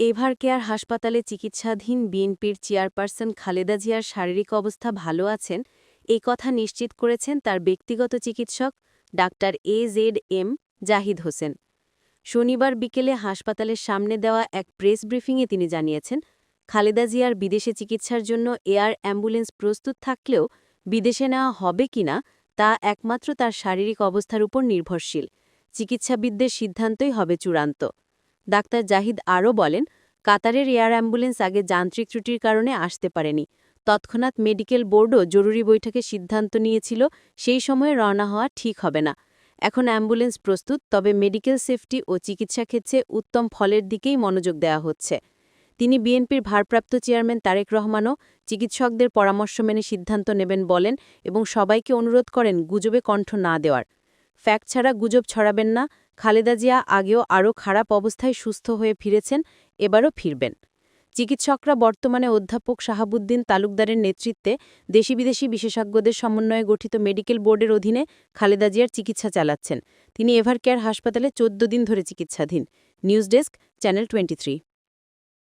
Ever care হাসপাতালে চিকিৎসাধীন বিএনপির চেয়ারপারসন খালেদা জিয়ার শারীরিক অবস্থা ভালো আছেন এই কথা নিশ্চিত করেছেন তার ব্যক্তিগত চিকিৎসক doctor A Z M Zahid Hossain. শনিবার বিকেলে হাসপাতালের সামনে দেওয়া এক প্রেস ব্রিফিংয়ে তিনি জানিয়েছেন, খালেদা জিয়ার বিদেশে চিকিৎসার জন্য এয়ার অ্যাম্বুলেন্স প্রস্তুত থাকলেও বিদেশে নেওয়া হবে কিনা তা একমাত্র তার শারীরিক অবস্থার উপর নির্ভরশীল। চিকিৎসাবিদদের সিদ্ধান্তই হবে চূড়ান্ত। ডাক্তার জাহিদ আরও বলেন, কাতারের এয়ার অ্যাম্বুলেন্স আগে যান্ত্রিক ত্রুটির কারণে আসতে পারেনি। তৎক্ষণাৎ মেডিকেল বোর্ডও জরুরি বৈঠকে সিদ্ধান্ত নিয়েছিল, সেই সময়ে রওনা হওয়া ঠিক হবে না। এখন অ্যাম্বুলেন্স প্রস্তুত, তবে মেডিকেল সেফটি ও চিকিৎসা ক্ষেত্রে উত্তম ফলের দিকেই মনোযোগ দেওয়া হচ্ছে। তিনি বিএনপির ভারপ্রাপ্ত চেয়ারম্যান তারেক রহমানও চিকিৎসকদের পরামর্শ মেনে সিদ্ধান্ত নেবেন বলেন এবং সবাইকে অনুরোধ করেন গুজবে কণ্ঠ না দেওয়ার। ফ্যাক্ট ছাড়া গুজব ছড়াবেন না খালেদা জিয়া আগেও আরও খারাপ অবস্থায় সুস্থ হয়ে ফিরেছেন, এবারও ফিরবেন। চিকিৎসকরা বর্তমানে অধ্যাপক শাহাবুদ্দিন তালুকদারের নেতৃত্বে দেশি বিদেশি বিশেষজ্ঞদের সমন্বয়ে গঠিত মেডিকেল বোর্ডের অধীনে খালেদা জিয়ার চিকিৎসা চালাচ্ছেন। তিনি এভারকেয়ার হাসপাতালে চোদ্দ দিন ধরে চিকিৎসাধীন। News desk, channel twenty